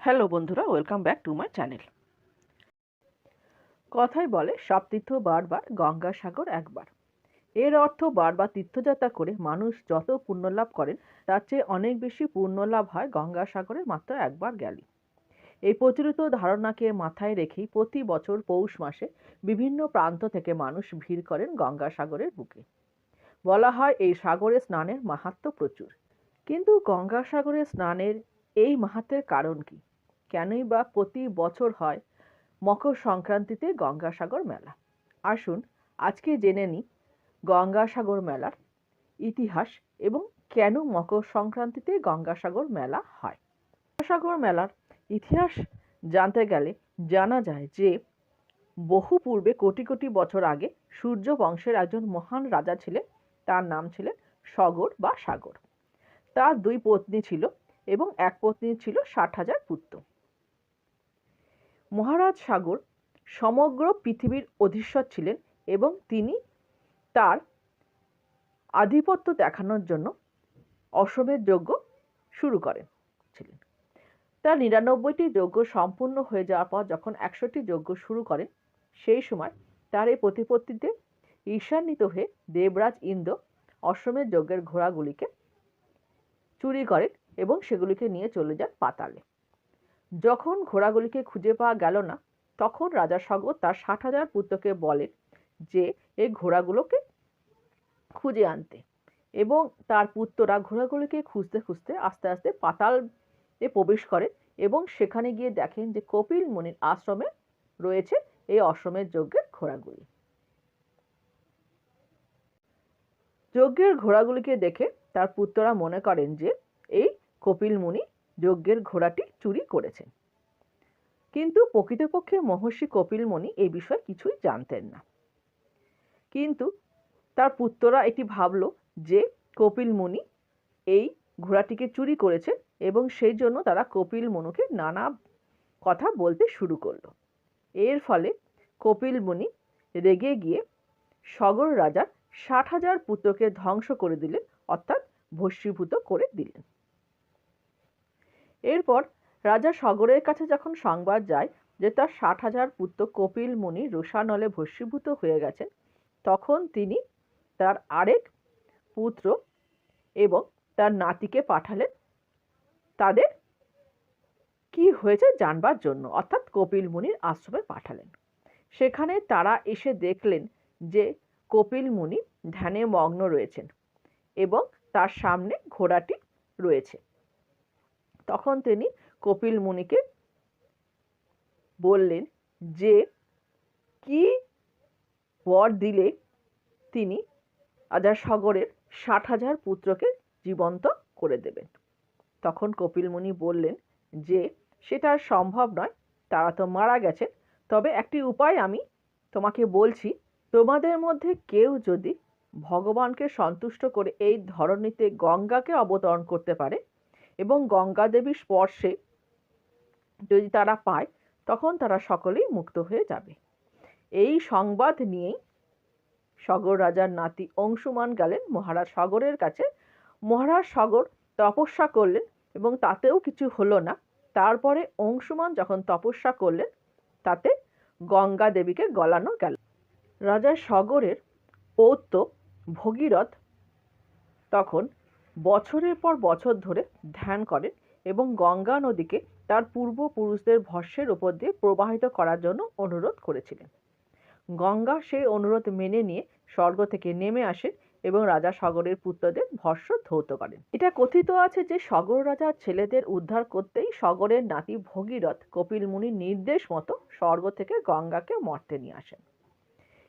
Hello বন্ধুরা welcome back to my channel কথাই বলে, সব তীর্থ বারবার গঙ্গাসাগর একবার। এর অর্থ বারবার তীর্থযাত্রা করে মানুষ যত পুণ্যলাভ করেন, তার চেয়ে অনেক বেশি পুণ্যলাভ হয় গঙ্গাসাগরে মাত্র একবার গেলে এই প্রচলিত ধারণাকে মাথায় রেখেই প্রতি বছর পৌষ মাসে বিভিন্ন প্রান্ত থেকে মানুষ ভিড় করেন গঙ্গাসাগরের বুকে। বলা হয় এই সাগরে স্নানের মাহাত্ম্য প্রচুর। কিন্তু গঙ্গাসাগরে স্নানের এই মাহাত্ম্যের কারণ কি? কেনই বা প্রতি বছর হয় মকর সংক্রান্তিতে গঙ্গাসাগর মেলা। আসুন আজকে জেনে নিই গঙ্গাসাগর মেলার ইতিহাস এবং কেন মকর সংক্রান্তিতে গঙ্গাসাগর মেলা হয়। গঙ্গাসাগর মেলার ইতিহাস জানতে গেলে জানা যায় যে, বহু পূর্বে কোটি কোটি বছর আগে সূর্য বংশের একজন মহান রাজা ছিলেন, তার নাম ছিলেন সগর বা সাগর। তার দুই পত্নী ছিল এবং এক পত্নী ছিল ষাট হাজার পুত্র। মহারাজ সাগর সমগ্র পৃথিবীর অধীশ্বর ছিলেন এবং তিনি তার আধিপত্য দেখানোর জন্য অশ্বমেধ যজ্ঞ শুরু করেন ছিলেন। তার নিরানব্বইটি যজ্ঞ সম্পূর্ণ হয়ে যাওয়ার পর যখন একশোটি যজ্ঞ শুরু করেন, সেই সময় তার এই প্রতিপত্তিতে ঈর্ষান্বিত হয়ে দেবরাজ ইন্দ্র অশ্বমেধ যজ্ঞের ঘোড়াগুলিকে চুরি করেন এবং সেগুলিকে নিয়ে চলে যান পাতালে। যখন ঘোড়াগুলিকে খুঁজে পাওয়া গেল না, তখন রাজা সগর তার ষাট হাজার পুত্রকে বলেন যে এই ঘোড়াগুলোকে খুঁজে আনতে এবং তার পুত্ররা ঘোড়াগুলিকে খুঁজতে খুঁজতে আস্তে আস্তে পাতালে প্রবেশ করে এবং সেখানে গিয়ে দেখেন যে কপিল মুনির আশ্রমে রয়েছে এই অশ্বমের যজ্ঞের ঘোড়াগুলি। যজ্ঞের ঘোড়াগুলিকে দেখে তার পুত্ররা মনে করেন যে, এই কপিল মুনি যজ্ঞের ঘোড়াটি চুরি করেছেন কিন্তু প্রকৃতপক্ষে মহর্ষি কপিল মুনি এই বিষয়ে কিছুই জানতেন না। কিন্তু তার পুত্ররা এটি ভাবল যে কপিল মুনি এই ঘোড়াটিকে চুরি করেছে এবং সেই জন্য তারা কপিল মনুকে নানা কথা বলতে শুরু করল। এর ফলে কপিল মুনি রেগে গিয়ে সগর রাজার ষাট হাজার পুত্রকে ধ্বংস করে দিলেন, অর্থাৎ ভস্মীভূত করে দিলেন। এরপর রাজা সগরের কাছে যখন সংবাদ যায় যে তার ষাট হাজার পুত্র কপিল মুনি রোষানলে ভস্মীভূত হয়ে গেছেন, তখন তিনি তার আরেক পুত্র এবং তার নাতিকে পাঠালেন তাদের কি হয়েছে জানবার জন্য, অর্থাৎ কপিল মুনির আশ্রমে পাঠালেন। সেখানে তারা এসে দেখলেন যে কপিল মুনি ধ্যানে মগ্ন রয়েছেন এবং তার সামনে ঘোড়াটি রয়েছে। তখন তিনি কপিল মুনিকে বললেন যে, কি বর দিলে তিনি আজার সাগরের ষাট হাজার পুত্রকে জীবন্ত করে দেবেন? তখন কপিল মুনি বললেন যে, সেটা সম্ভব নয়, তারা তো মারা গেছে তবে একটি উপায় আমি তোমাকে বলছি, তোমাদের মধ্যে কেউ যদি ভগবানকে সন্তুষ্ট করে এই ধরনীতে গঙ্গাকে অবতরণ করতে পারে এবং গঙ্গা দেবীর স্পর্শে যদি তারা পায়, তখন তারা সকলেই মুক্ত হয়ে যাবে। এই সংবাদ নিয়েই সগর রাজার নাতি অংশুমান গেলেন মহারাজ সগরের কাছে। মহারাজ সগর তপস্যা করলেন এবং তাতেও কিছু হলো না। তারপরে অংশুমান যখন তপস্যা করলেন, তাতে গঙ্গা দেবীকে গলানো গেল। রাজা সগরের পৌত্র ভগীরথ তখন বছরের পর বছর ধরে ধ্যান করেন এবং গঙ্গা নদীকে তার পূর্বপুরুষদের ভস্যের ওপর দিয়ে প্রবাহিত করার জন্য অনুরোধ করেছিলেন। গঙ্গা সেই অনুরোধ মেনে নিয়ে স্বর্গ থেকে নেমে আসেন এবং রাজা সগরের পুত্রদের ভস্য ধৌত করেন। এটা কথিত আছে যে সগর রাজার ছেলেদের উদ্ধার করতেই সগরের নাতি ভগীরথ কপিল মুনির নির্দেশ মতো স্বর্গ থেকে গঙ্গাকে মর্তে নিয়ে আসেন।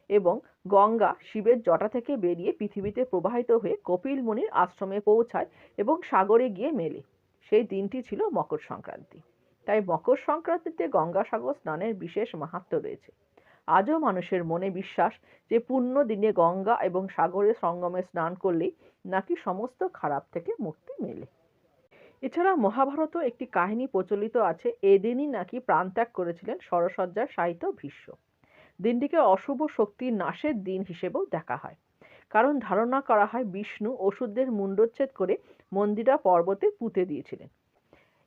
এবং গঙ্গা শিবের জটা থেকে বেরিয়ে পৃথিবীতে প্রবাহিত হয়ে কপিল মুনির আশ্রমে পৌঁছায় এবং সাগরে গিয়ে মেলে। সেই দিনটি ছিল মকর সংক্রান্তি। তাই মকর সংক্রান্তিতে গঙ্গাসাগর স্নানের বিশেষ মাহাত্ম্য রয়েছে। আজও মানুষের মনে বিশ্বাস যে পূর্ণ দিনে গঙ্গা এবং সাগরের সঙ্গমে স্নান করলেই নাকি সমস্ত খারাপ থেকে মুক্তি মেলে। এছাড়া মহাভারতও একটি কাহিনী প্রচলিত আছে, এদিনই নাকি প্রাণত্যাগ করেছিলেন সরসজ্জার সাহিত্য ভীষ্ম। দিনটিকে অশুভ শক্তির নাশের দিন হিসেবেও দেখা হয়। কারণ ধারণা করা হয় বিষ্ণু ওষুধদের মুণ্ডচ্ছেদ করে মন্দিরা পর্বতে পুঁতে দিয়েছিলেন।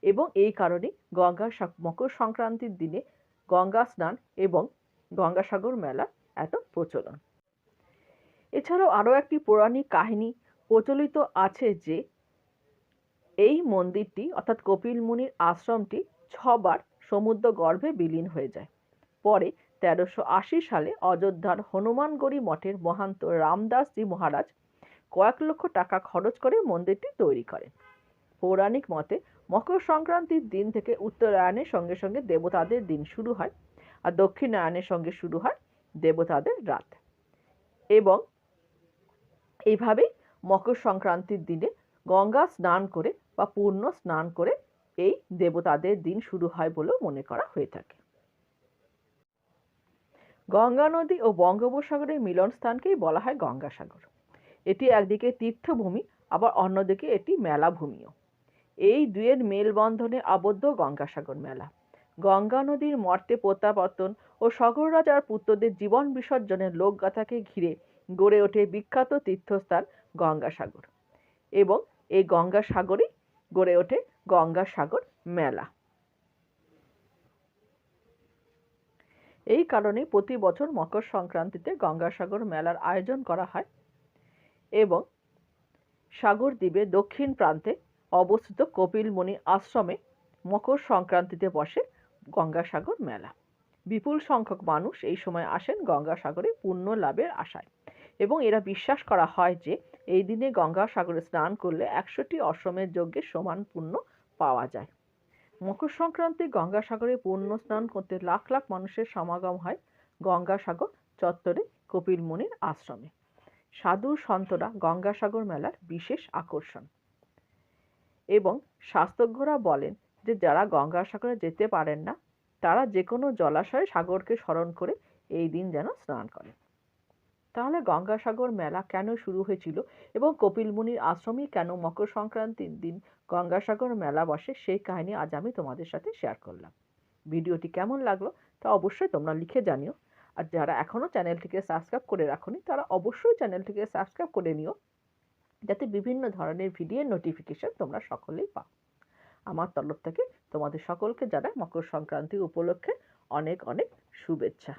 এবং এই কারণে গঙ্গা মকর সংক্রান্তির দিনে গঙ্গা স্নান এবং গঙ্গাসাগর মেলা এত প্রচলন। এছাড়াও আরও একটি পৌরাণিক কাহিনী প্রচলিত আছে যে, এই মন্দিরটি অর্থাৎ কপিল মুনির আশ্রমটি ছবার সমুদ্র গর্ভে বিলীন হয়ে যায়। পরে তেরোশো আশি সালে অযোধ্যার হনুমানগড়ি মঠের মহান্ত রামদাসজি মহারাজ কয়েক লক্ষ টাকা খরচ করে মন্দিরটি তৈরি করেন। পৌরাণিক মতে মকর সংক্রান্তির দিন থেকে উত্তরায়ণের সঙ্গে সঙ্গে দেবতাদের দিন শুরু হয় আর দক্ষিণায়নের সঙ্গে শুরু হয় দেবতাদের রাত। এবং এইভাবেই মকর সংক্রান্তির দিনে গঙ্গা স্নান করে বা পূর্ণ স্নান করে এই দেবতাদের দিন শুরু হয় বলেও মনে করা হয়ে থাকে। গঙ্গা নদী ও বঙ্গোপসাগরের মিলনস্থানকেই বলা হয় গঙ্গাসাগর। এটি একদিকে তীর্থভূমি, আবার অন্যদিকে এটি মেলাভূমিও। এই দুয়ের মেলবন্ধনে আবদ্ধ গঙ্গাসাগর মেলা। গঙ্গা নদীর মর্তে প্রত্যাবর্তন ও সগর রাজার পুত্রদের জীবন বিসর্জনের লোকগাথাকে ঘিরে গড়ে ওঠে বিখ্যাত তীর্থস্থান গঙ্গাসাগর। এবং এই গঙ্গাসাগরেই গড়ে ওঠে গঙ্গাসাগর মেলা। এই কারণে প্রতি বছর মকর সংক্রান্তিতে গঙ্গাসাগর মেলার আয়োজন করা হয় এবং সাগর দ্বীপে দক্ষিণ প্রান্তে অবস্থিত কপিলমণি আশ্রমে মকর সংক্রান্তিতে বসে গঙ্গাসাগর মেলা। বিপুল সংখ্যক মানুষ এই সময় আসেন গঙ্গাসাগরে পুণ্য লাভের আশায় এবং এরা বিশ্বাস করা হয় যে এই দিনে গঙ্গাসাগরে স্নান করলে একশোটি অশ্বমের যজ্ঞে সমান পুণ্য পাওয়া যায়। মকর সংক্রান্তি গঙ্গাসাগরে পুণ্য স্নান করতে লাখ লাখ মানুষের সমাগম হয় গঙ্গাসাগর চত্বরে কপিল মুনির আশ্রমে। সাধু সন্তরা গঙ্গাসাগর মেলার বিশেষ আকর্ষণ। এবং শাস্ত্রজ্ঞরা বলেন যে, যারা গঙ্গাসাগরে যেতে পারেন না, তারা যে কোনো জলাশয়ে সাগরকে স্মরণ করে এই দিন যেন স্নান করেন। তাহলে গঙ্গাসাগর মেলা কেন শুরু হয়েছিল এবং কপিল মুনির আশ্রমে কেন মকর সংক্রান্তির দিন গঙ্গাসাগর মেলা বসে? সেই কাহিনী আজ আমি তোমাদের সাথে শেয়ার করলাম। ভিডিওটি কেমন লাগল তা অবশ্যই তোমরা লিখে জানিও। আর যারা এখনও চ্যানেলটিকে সাবস্ক্রাইব করে রাখোনি, তারা অবশ্যই চ্যানেলটিকে সাবস্ক্রাইব করে নিও, যাতে বিভিন্ন ধরনের ভিডিওর নোটিফিকেশন তোমরা সকলেই পাও। আমার তরফ থেকে তোমাদের সকলকে জানাই মকর সংক্রান্তি উপলক্ষে অনেক অনেক শুভেচ্ছা।